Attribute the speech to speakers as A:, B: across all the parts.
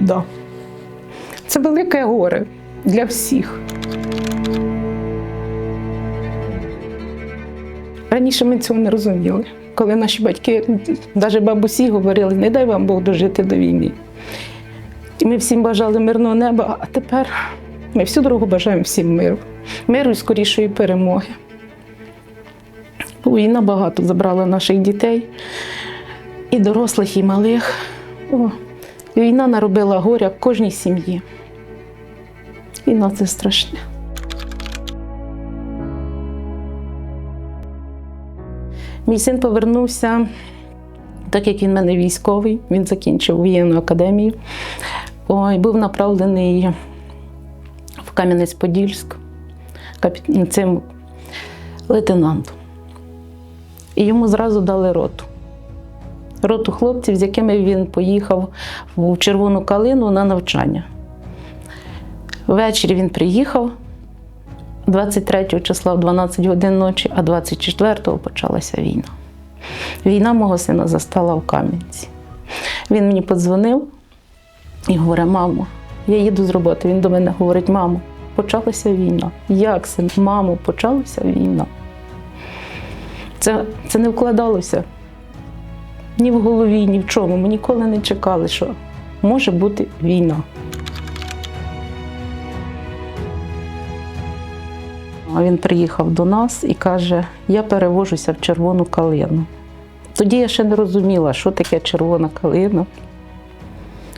A: біда. Це велике горе для всіх. Раніше ми цього не розуміли. Коли наші батьки, навіть бабусі говорили, не дай вам Бог дожити до війни. І ми всім бажали мирного неба, а тепер ми всю дорогу бажаємо всім миру. Миру і скорішої перемоги. Війна багато забрала наших дітей, і дорослих, і малих. О, війна наробила горя кожній сім'ї. Війна це страшне. Мій син повернувся, так як він в мене військовий, він закінчив воєнну академію. Ой, був направлений в Кам'янець-Подільськ цим лейтенантом. І йому зразу дали роту. Роту хлопців, з якими він поїхав в Червону калину на навчання. Ввечері він приїхав 23 числа в 12 годин ночі, а 24-го почалася війна. Війна мого сина застала в Кам'янці. Він мені подзвонив і говорить: мамо, я їду з роботи. Він до мене говорить: мамо, почалася війна. Як син? Мамо, почалася війна. Це, це не вкладалося ні в голові, ні в чому. Ми ніколи не чекали, що може бути війна. А він приїхав до нас і каже: Я перевожуся в червону калину. Тоді я ще не розуміла, що таке червона калина,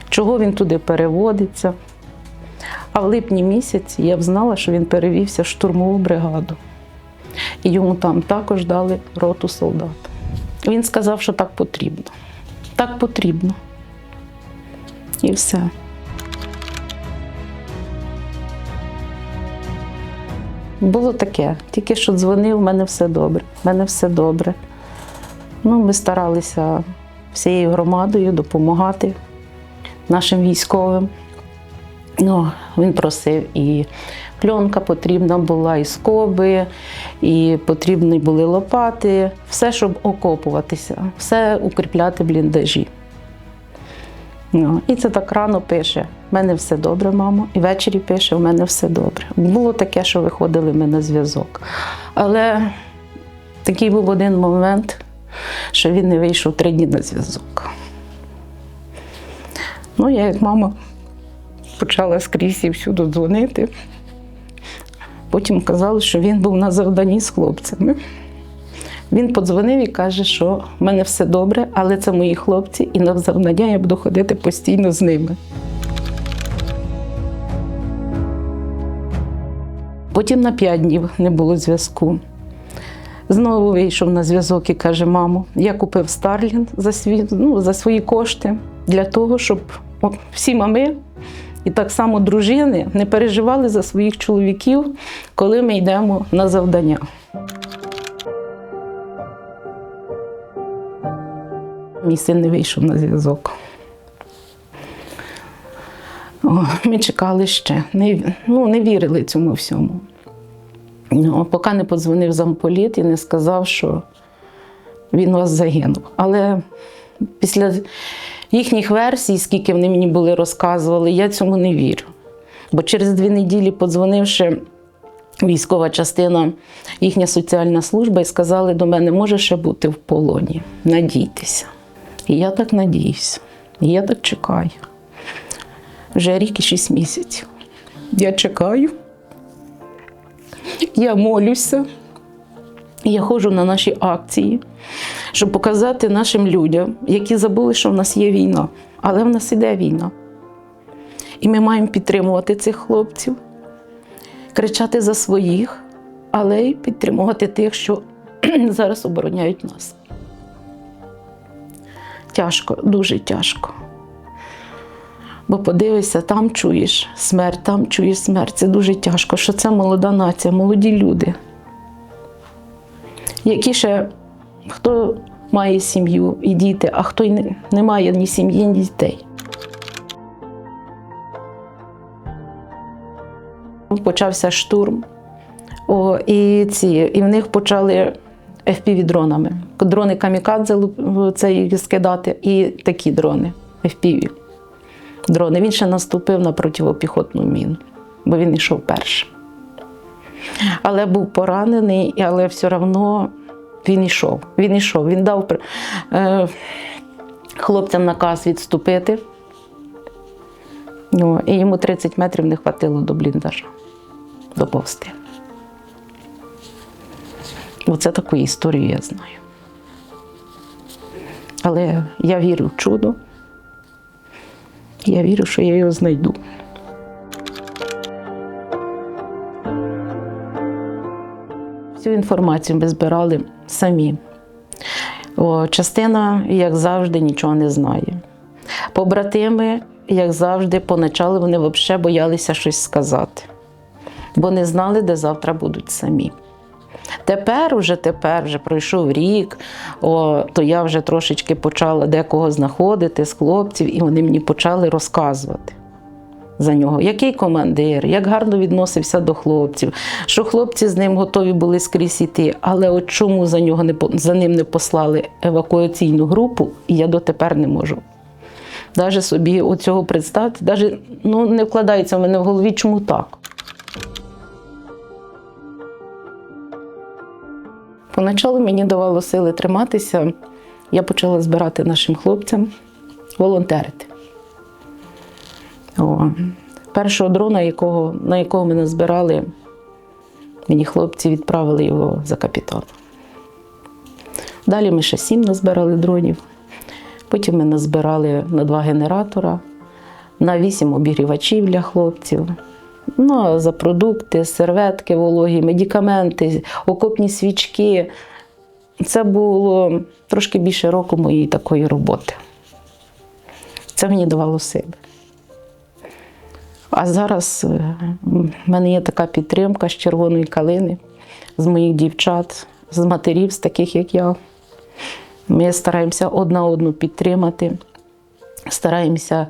A: чого він туди переводиться. А в липні місяці я б знала, що він перевівся в штурмову бригаду. І йому там також дали роту солдат. Він сказав, що так потрібно. Так потрібно. І все. Було таке, тільки що дзвонив, в мене все добре, в мене все добре. Ну, ми старалися всією громадою допомагати нашим військовим. Ну, він просив і пленка потрібна була, і скоби, і потрібні були лопати, все, щоб окопуватися, все укріпляти бліндажі. Ну, і це так рано пише: в мене все добре, мамо. І ввечері пише, в мене все добре. Було таке, що виходили ми на зв'язок. Але такий був один момент, що він не вийшов три дні на зв'язок. Ну, я як мама почала скрізь і всюди дзвонити. Потім казали, що він був на завданні з хлопцями. Він подзвонив і каже, що в мене все добре, але це мої хлопці, і на завдання я буду ходити постійно з ними. Потім на п'ять днів не було зв'язку. Знову вийшов на зв'язок і каже: мамо, я купив Старлінг за, свій, ну, за свої кошти для того, щоб всі мами і так само дружини не переживали за своїх чоловіків, коли ми йдемо на завдання. Мій син не вийшов на зв'язок. Ми чекали ще, не, ну, не вірили цьому всьому. Ну, поки не подзвонив замполіт і не сказав, що він вас загинув. Але після їхніх версій, скільки вони мені були розказували, я цьому не вірю. Бо через дві неділі, подзвонивши військова частина, їхня соціальна служба, і сказали до мене, може ще бути в полоні. Надійтеся. І я так надіюся. І я так чекаю. Вже рік і шість місяців. Я чекаю. Я молюся. Я ходжу на наші акції, щоб показати нашим людям, які забули, що в нас є війна. Але в нас іде війна. І ми маємо підтримувати цих хлопців, кричати за своїх, але й підтримувати тих, що зараз обороняють нас. Тяжко, дуже тяжко. Бо подивишся, там чуєш смерть, там чуєш смерть. Це дуже тяжко, що це молода нація, молоді люди, які ще хто має сім'ю і діти, а хто й не, має ні сім'ї, ні дітей. Почався штурм. О, і, ці, і в них почали FPV-дронами. Дрони камікадзе цей скидати, і такі дрони FPV. дрони. Він ще наступив на противопіхотну міну, бо він йшов першим. Але був поранений, але все одно він йшов. Він йшов. Він дав е, хлопцям наказ відступити. Ну, і йому 30 метрів не хватило до бліндажа, доповзти. Оце таку історію я знаю. Але я вірю в чудо. Я вірю, що я його знайду. Інформацію ми збирали самі. О, частина, як завжди, нічого не знає. Побратими, як завжди, поначалу вони взагалі боялися щось сказати, бо не знали, де завтра будуть самі. Тепер, уже тепер, вже пройшов рік, о, то я вже трошечки почала декого знаходити з хлопців, і вони мені почали розказувати за нього, який командир, як гарно відносився до хлопців, що хлопці з ним готові були скрізь іти. Але от чому за нього не за ним не послали евакуаційну групу, я дотепер не можу. Навіть собі оцього представити, навіть ну, не вкладається в мене в голові, чому так. Поначалу мені давало сили триматися. Я почала збирати нашим хлопцям волонтерити. О, першого дрона, якого, на якого ми назбирали, мені хлопці відправили його за капітал. Далі ми ще сім назбирали дронів. Потім ми назбирали на два генератора, на вісім обігрівачів для хлопців. Ну, за продукти, серветки вологі, медикаменти, окопні свічки. Це було трошки більше року моєї такої роботи. Це мені давало сили. А зараз е, в мене є така підтримка з червоної калини, з моїх дівчат, з матерів, з таких, як я. Ми стараємося одна одну підтримати, стараємося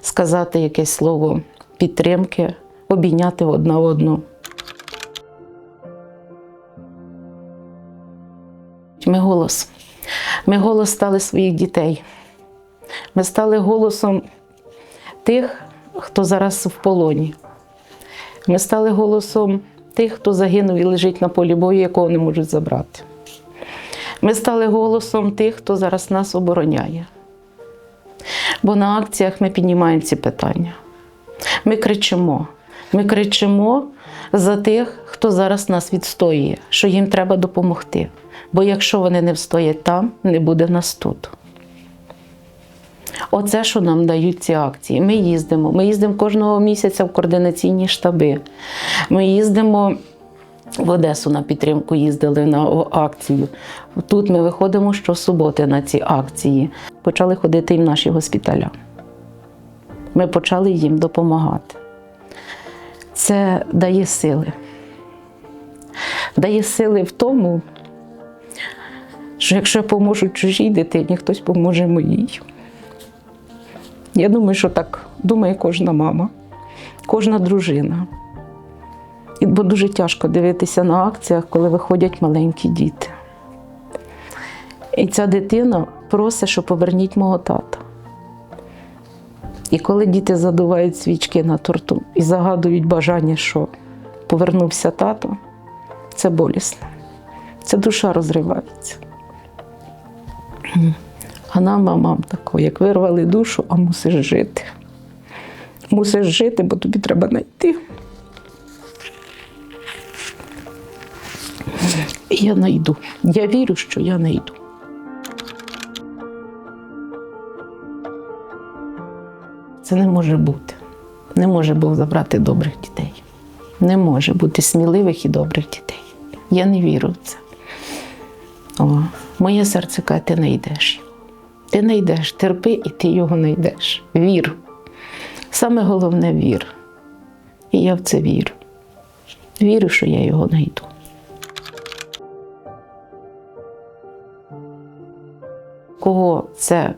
A: сказати якесь слово підтримки, обійняти одна одну. Ми голос. Ми голос стали своїх дітей. Ми стали голосом тих, хто зараз в полоні. Ми стали голосом тих, хто загинув і лежить на полі бою, якого не можуть забрати. Ми стали голосом тих, хто зараз нас обороняє. Бо на акціях ми піднімаємо ці питання. Ми кричимо. Ми кричимо за тих, хто зараз нас відстоює, що їм треба допомогти. Бо якщо вони не встоять там, не буде нас тут. Оце, що нам дають ці акції. Ми їздимо. Ми їздимо кожного місяця в координаційні штаби. Ми їздимо в Одесу на підтримку, їздили на акцію. Тут ми виходимо щосуботи на ці акції. Почали ходити і в наші госпіталя. Ми почали їм допомагати. Це дає сили. Дає сили в тому, що якщо я поможу чужій дитині, хтось поможе моїй. Я думаю, що так думає кожна мама, кожна дружина. Бо дуже тяжко дивитися на акціях, коли виходять маленькі діти. І ця дитина просить, що поверніть мого тата. І коли діти задувають свічки на торту і загадують бажання, що повернувся тато, це болісно. Це душа розривається. А нам, мамам, тако, як вирвали душу, а мусиш жити. Мусиш жити, бо тобі треба знайти. І я знайду. Я вірю, що я знайду. Це не може бути. Не може Бог забрати добрих дітей. Не може бути сміливих і добрих дітей. Я не вірю в це. О, моє серце каже, ти не йдеш. Ти не йдеш, терпи і ти його не йдеш. Вір. Саме головне вір. І я в це вірю. Вірю, що я його знайду. Кого це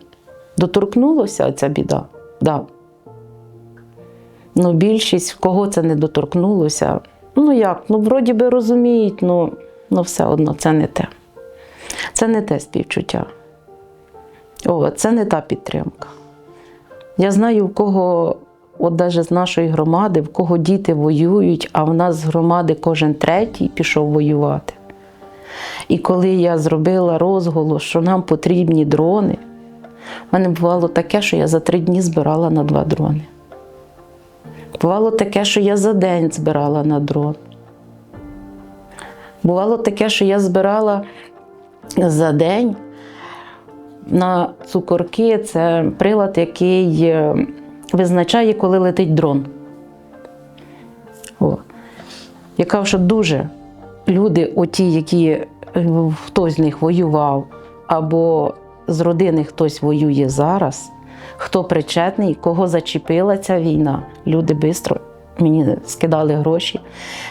A: доторкнулося, ця біда? Да. Ну, більшість, кого це не доторкнулося, ну як, ну вроді би розуміють, ну, ну все одно це не те. Це не те співчуття. О, це не та підтримка. Я знаю, в кого, от навіть з нашої громади, в кого діти воюють, а в нас з громади кожен третій пішов воювати. І коли я зробила розголос, що нам потрібні дрони, в мене бувало таке, що я за три дні збирала на два дрони. Бувало таке, що я за день збирала на дрон. Бувало таке, що я збирала за день на цукорки це прилад, який е, визначає, коли летить дрон. О. Я кажу, що дуже люди, оті, які е, хтось з них воював, або з родини хтось воює зараз, хто причетний, кого зачепила ця війна, люди швидко мені скидали гроші,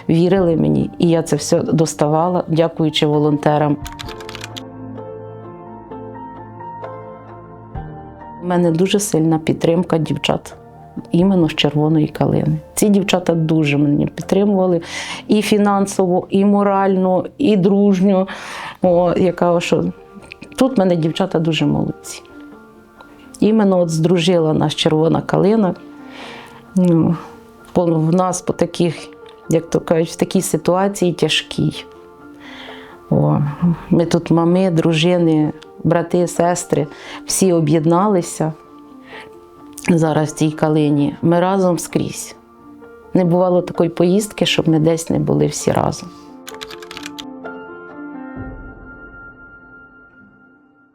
A: вірили мені, і я це все доставала, дякуючи волонтерам. У мене дуже сильна підтримка дівчат. Іменно з червоної калини. Ці дівчата дуже мене підтримували і фінансово, і морально, і дружньо. О, яка що тут мене дівчата дуже молодці. Іменно от здружила нас червона калина. Ну, в нас по таких, як то кажуть, в такій ситуації тяжкій. О, ми тут мами, дружини, брати, сестри, всі об'єдналися зараз в цій калині. Ми разом скрізь. Не бувало такої поїздки, щоб ми десь не були всі разом.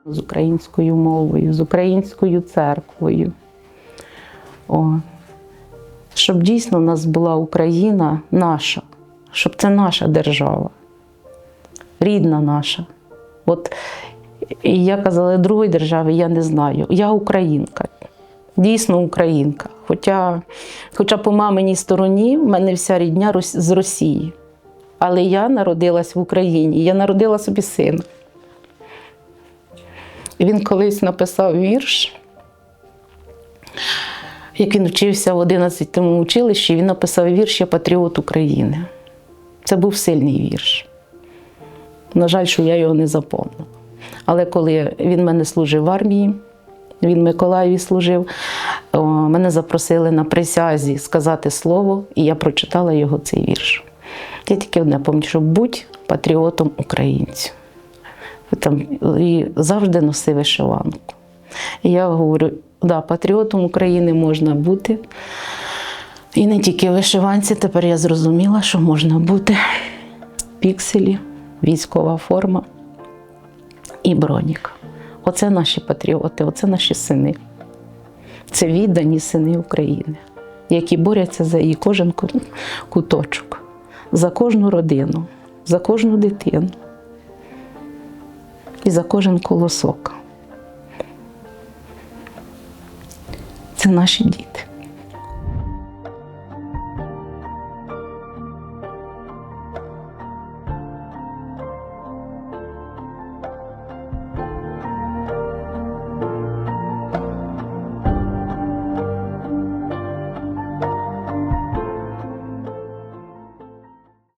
A: З українською мовою, з українською церквою. О. Щоб дійсно в нас була Україна наша, щоб це наша держава рідна наша. От і я казала, другої держави я не знаю. Я українка, дійсно українка. Хоча, хоча по маминій стороні в мене вся рідня з Росії. Але я народилась в Україні, я народила собі сина. Він колись написав вірш, як він вчився в 11 училищі, він написав вірш Я патріот України. Це був сильний вірш. На жаль, що я його не запомнила. Але коли він мене служив в армії, він в Миколаєві служив, мене запросили на присязі сказати слово, і я прочитала його цей вірш. Я тільки одне пам'ятаю, що будь патріотом українців. Там, і завжди носи вишиванку. І я говорю, да, патріотом України можна бути. І не тільки вишиванці, тепер я зрозуміла, що можна бути в пікселі, військова форма і бронік. Оце наші патріоти, оце наші сини. Це віддані сини України, які борються за її кожен куточок, за кожну родину, за кожну дитину і за кожен колосок. Це наші діти.